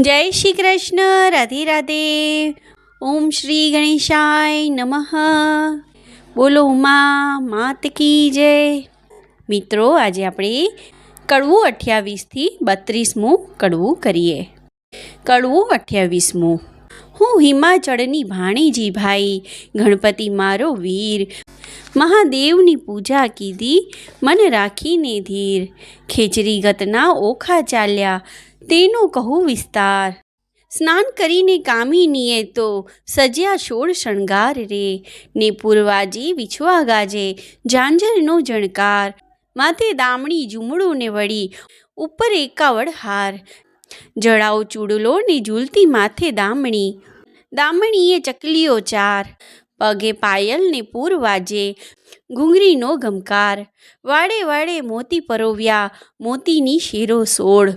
જય શ્રી કૃષ્ણ, રાધે રાધે. ઓમ શ્રી ગણેશાય નમઃ. બોલો ઉમા, માત કી જય. મિત્રો, આજે આપણે કડવું અઠ્યાવીસથી બત્રીસમું કડવું કરીએ. કડવું અઠ્યાવીસમું. હું હિમાચળની ભાણીજી ભાઈ ગણપતિ મારો વીર. મહાદેવની પૂજા કીધી, મન રાખીને ધીર. ખેચરી ગતના ઓખા ચાલ્યા તેનું કહું વિસ્તાર. સ્નાન કરીને કામિનીએ તો સજ્યા છોડ શણગાર રે. ને પૂર્વાજી વિછવા ગાજે, ઝાંઝરનો જણકાર. માથે દામણી ઝૂમડું વળી ઉપર એકાવડ હાર. જળાવ ચૂડલો ને ઝૂલતી માથે દામણી. દામણીએ ચકલીઓ ચાર. પગે પાયલ ને પૂર વાજે, ઘૂંઘરીનો ગમકાર. વાડે વાડે મોતી પરોવ્યા, મોતીની શેરો સોળ.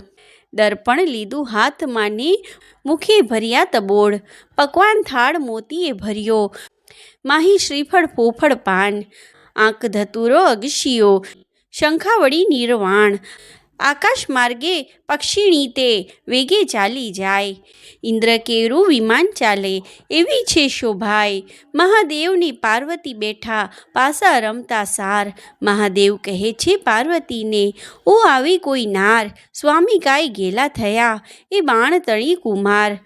દર્પણ લીધું હાથમાંની મુખે ભર્યા તબોળ. પકવાન થાળ મોતીએ ભર્યો. માહી શ્રીફળ ફોફળ પાન. આંક ધતુરો અગશીઓ શંખાવળી નિર્વાણ. આકાશ માર્ગે પક્ષીણી તે વેગે ચાલી જાય. ઇન્દ્ર કેરું વિમાન ચાલે, એવી છે શોભાઈ મહાદેવની પાર્વતી બેઠા પાસા રમતા સાર. મહાદેવ કહે છે, પાર્વતીને, ઓ આવી કોઈ નાર, સ્વામી કાંઈ ગેલા થયા, એ બાણ તળી કુમાર.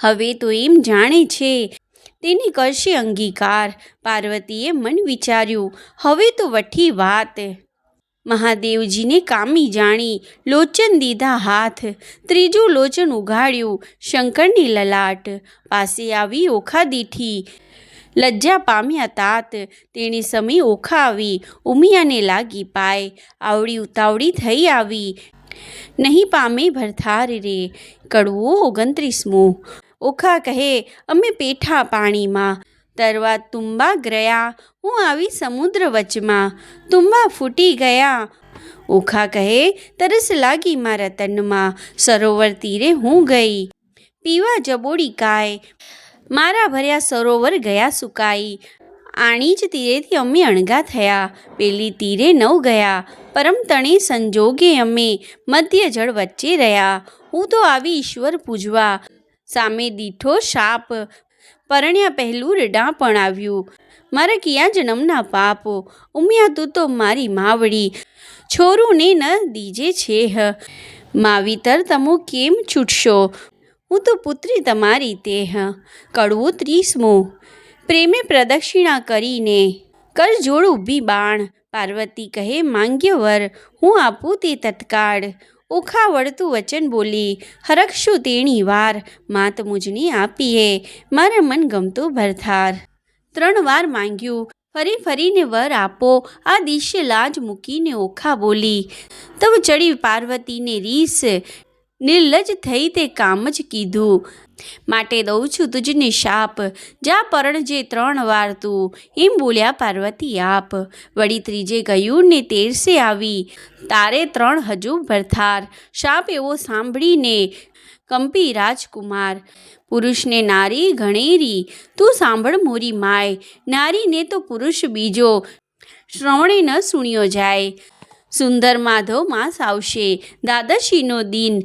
હવે તો એમ જાણે છે, તેને કરશે અંગીકાર. પાર્વતીએ મન વિચાર્યું, હવે તો વઠી વાત. મહાદેવજીને કામી જાણી લોચન દીધા હાથ. ત્રીજું લોચન ઉઘાડ્યું શંકરની લલાટ. પાસે આવી ઓખા દીઠી લજ્જા પામ્યા તાત. તેણે સમય ઓખા આવી ઉમિયાને લાગી પાય. આવડી ઉતાવળી થઈ આવી. નહીં પામે ભરથાર રે. કડવો ઓગણત્રીસમો. ઓખા કહે, અમે પેઠા પાણીમાં. તરવા તુંબા ગયા. હું આવી સમુદ્ર વચમાં. તુંબા ફૂટી ગયા. ઓખા કહે, તરસ લાગી મારા તનમાં. સરોવર તીરે હું ગઈ. પીવા જબોડી કાય. મારા ભર્યા સરોવર ગયા સુકાઈ. આણી જ તીરેથી અમે અણગા થયા. પેલી તીરે નવ ગયા. પરમ તણે સંજોગે અમે મધ્ય જળ વચ્ચે રહ્યા. હું તો આવી ઈશ્વર પૂજવા. સામે દીઠો શાપ. પરણ્યા પહેલું રડા પણ આવ્યું. મારા કિયા જન્મના પાપો, ઉમિયા તું તો મારી માવડી, છોરુંને ન દીજે છે હ. માવીતર તમો કેમ છૂટશો? હું તો પુત્રી તમારી તે હ. કડવું ત્રીસમું. પ્રેમે પ્રદક્ષિણા કરીને, કર જોડ ઊભી બાણ, પાર્વતી કહે માંગ્ય વર હું આપું તે તત્કાળ. ઓખા વળતું વચન બોલી, હરખશું તેણી વાર, માત મુજની આપીએ મારા મન ગમતું ભરથાર. ત્રણ વાર માંગ્યું, ફરી ફરીને વર આપો, આ દિશ્ય લાજ મૂકીને ઓખા બોલી તવ ચડી પાર્વતીને રીસ, નિર્લજ થઈ તે કામ જ કીધું માટે દઉં છું તુજને શાપ. જા પરણ જે ત્રણ વાર તું, એમ બોલ્યા પાર્વતી આપ. વળી ત્રીજે ગયું ને તેરસે આવી. તારે ત્રણ હજુ ભરથાર. શાપ એવો સાંભળીને કંપી રાજકુમાર. પુરુષને નારી ઘણેરી, તું સાંભળ મોરી માય. નારીને તો પુરુષ બીજો, શ્રવણે ન સુણ્યો જાય. સુંદર માધવ માસ આવશે, દાદશીનો દિન.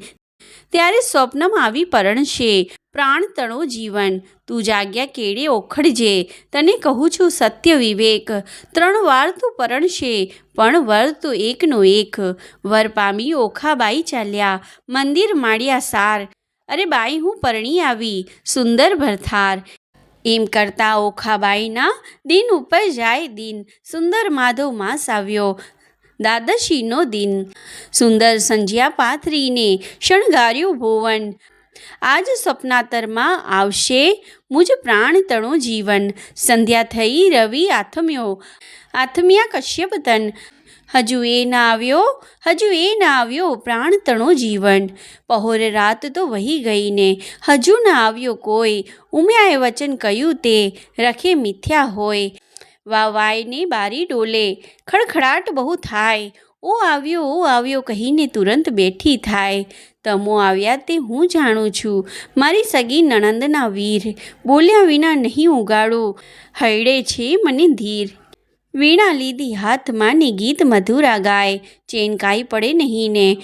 ત્યારે સ્વપ્નમાં આવી પરણશે પ્રાણ તણો જીવન, તું જાગ્યા કેળે ઓખડજે, તને કહું છું સત્ય વિવેક, ત્રણ વાર તું પરણશે પણ વર તો એકનો એક, વર પામી ઓખાબાઈ ચાલ્યા, મંદિર માળ્યા સાર, અરે બાઈ હું પરણી આવી, સુંદર ભરથાર, એમ કરતા ઓખાબાઈના દિન ઉપર જાય દિન, સુંદર માધવ માસ આવ્યો દાદશીનો દિન. સુંદર સંજ્યા પાથરીને શણગાર્યું ભુવન. આજ સ્વપ્નાતરમાં આવશે મુજ પ્રાણ તણો જીવન. સંધ્યા થઈ રવિ આથમ્યો. આથમ્યા કશ્યપ તન હજુ એ ના આવ્યો, હજુ એ ના આવ્યો પ્રાણ તણો જીવન. પહોર રાત તો વહી ગઈને, હજુ ના આવ્યો કોઈ. ઉમ્યાએ વચન કહ્યું તે, રખે મિથ્યા હોય. વા વાયને બારી ડોલે. ખડખડાટ બહુ થાય. ઓ આવ્યો ઓ આવ્યો કહીને તુરંત બેઠી થાય. તમો આવ્યા તે હું જાણું છું. મારી સગી નણંદના વીર. બોલ્યા વિના નહીં ઉગાડો. હૈડે છે મને ધીર. વીણા લીધી હાથમાં ને ગીત મધુરા ગાય. ચેન કાંઈ પડે નહીં ને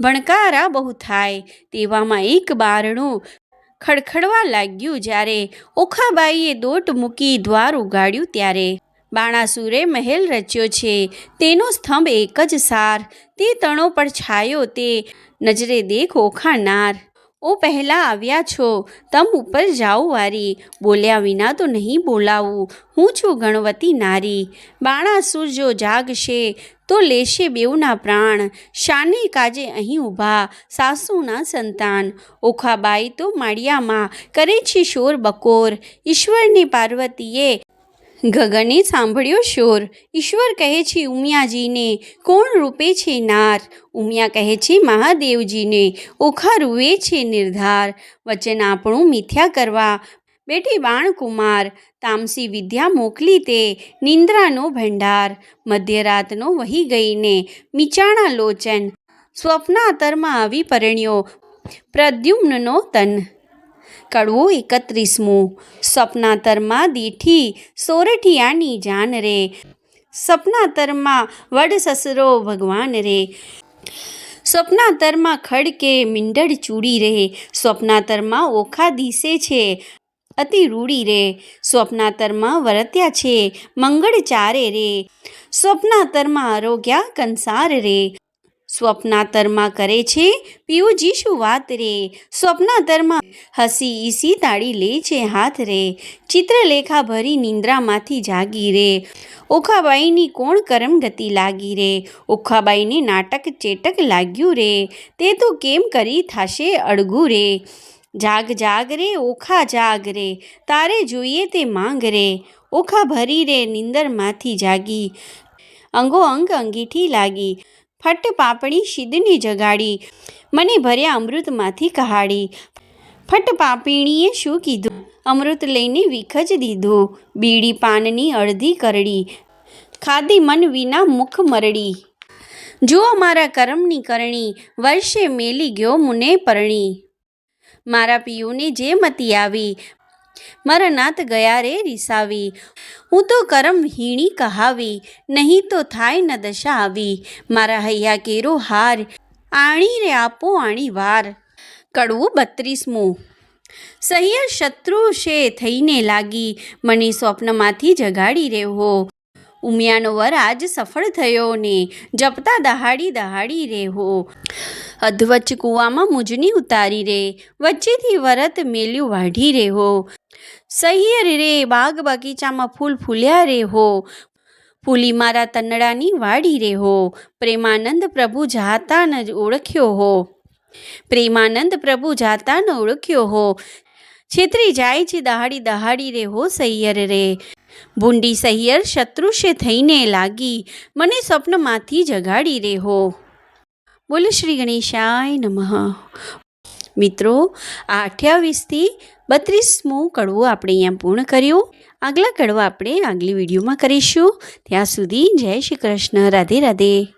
ભણકારા બહુ થાય. તેવામાં એક બારણું. ખડખડવા લાગ્યું જ્યારે ઓખાબાઈએ દોટ મૂકી દ્વાર ઉગાડ્યું ત્યારે. બાણાસુરે મહેલ રચ્યો છે, તેનો સ્તંભ એક જ સાર, તે તણો પર છાયો, તે નજરે દેખ ઓખાનાર ઓ પહેલાં આવ્યા છો, તમ ઉપર જાઓ વારી. બોલ્યા વિના તો નહીં બોલાવું. હું છું ગણવતી નારી. બાણાસુર જો જાગશે, તો લેશે બેઉના પ્રાણ. શાને કાજે અહીં ઊભા, સાસુના સંતાન. ઓખાબાઈ તો માળિયામાં, કરે છે શોર બકોર. ઈશ્વરની પાર્વતીએ ગગને સાંભળ્યો શોર. ઈશ્વર કહે છે, ઉમિયાજીને, કોણ રૂપે છે નાર? ઉમિયા કહે છે, મહાદેવજીને, ઓખા રૂવે છે નિર્ધાર. વચન આપણું મિથ્યા કરવા. બેઠી બાણકુમાર, તામસી વિદ્યા મોકલી તે, નિંદ્રાનો ભંડાર. મધ્યરાતનો વહી ગઈને, મિચાણા લોચન. સ્વપ્નાતરમાં આવી પરણ્યો, પ્રદ્યુમ્નનો તન. કડવું એકત્રીસમું. સપનાતરમાં દીઠી સોરઠિયાની જાન રે. સપનાતરમાં વડ સસરો ભગવાન રે. સ્વપ્નાતરમાં ખડકે મીંડળ ચૂડી રહે સ્વપ્નાતરમાં ઓખા દિશે છે, અતિ રૂડી રે. સ્વપ્નાતરમાં વરત્યા છે, મંગળ ચારે રે. સ્વપ્નાતરમાં આરોગ્યા કંસાર રે. સ્વપ્નાતરમાં કરે છે? પિયુજી શું વાત રે. સ્વપ્નાતરમાં હસી ઈસી તાળી લે છે હાથ રે. ચિત્રલેખા ભરી નિંદ્રામાંથી જાગી રે. ઓખાબાઈની કોણ કરમ ગતિ લાગી રે? ઓખાબાઈને નાટક ચેટક લાગ્યું રે? તે તો કેમ કરી થાશે અડગું રે? જાગ જાગ રે, ઓખા જાગ રે. તારે જોઈએ તે માંગ રે. ઓખા ભરી રે, નિંદરમાંથી જાગી. અંગો અંગ અંગીઠી લાગી. ફટ પાપડી શિદને જગાડી, મને ભર્યા અમૃતમાંથી કહાડી ફટ પાપીણીએ શું કીધું? અમૃત લઈને વિખજ દીધું, બીડી પાનની અડધી કરડી, ખાધી મન વિના મુખ મરડી. જો મારા કરમની કરણી, વર્ષે મેલી ગયો મુને પરણી. મારા પિયુને જે મતી આવી મારા નાત ગયા રે રીસાવી. હું તો કરમ હીણી કહાવી, નહીં તો થાય ન દશા આવી મારા હૈયા કેરો હાર, આણી રે આપો આણી વાર. કડવું બત્રીસમું. સહ્ય શત્રુ છે થઈને લાગી. મને સ્વપ્નમાંથી જગાડી રહ્યો ઉમિયાનો વર આજ સફળ થયો ને જપતા દહાડી દહાડી રેહો. અધવચ કૂવામાં મુજની ઉતારી રે, વચ્ચેથી વરત મેલ્યું વાઢી રેહો. સહિયર રે, બાગ બગીચામાં ફૂલ ફૂલ્યા રેહો. ફૂલી મારા તનડાની વાડી રેહો. પ્રેમાનંદ પ્રભુ જાતા ન ઓળખ્યો હો. પ્રેમાનંદ પ્રભુ જાતા ન ઓળખ્યો હો. છેતરી જાય છે દહાડી દહાડી રે હો સૈયર રે. ભૂંડી સહિયર શત્રુષે થઈને લાગી, મને સ્વપ્નમાંથી જગાડી રે બોલો શ્રી ગણેશાય નમઃ. મિત્રો, આ અઠ્યાવીસથી બત્રીસમું કડવું આપણે અહીંયા પૂર્ણ કર્યું. આગલા કડવા આપણે આગલી વિડીયોમાં કરીશું. ત્યાં સુધી જય શ્રી કૃષ્ણ. રાધે રાધે.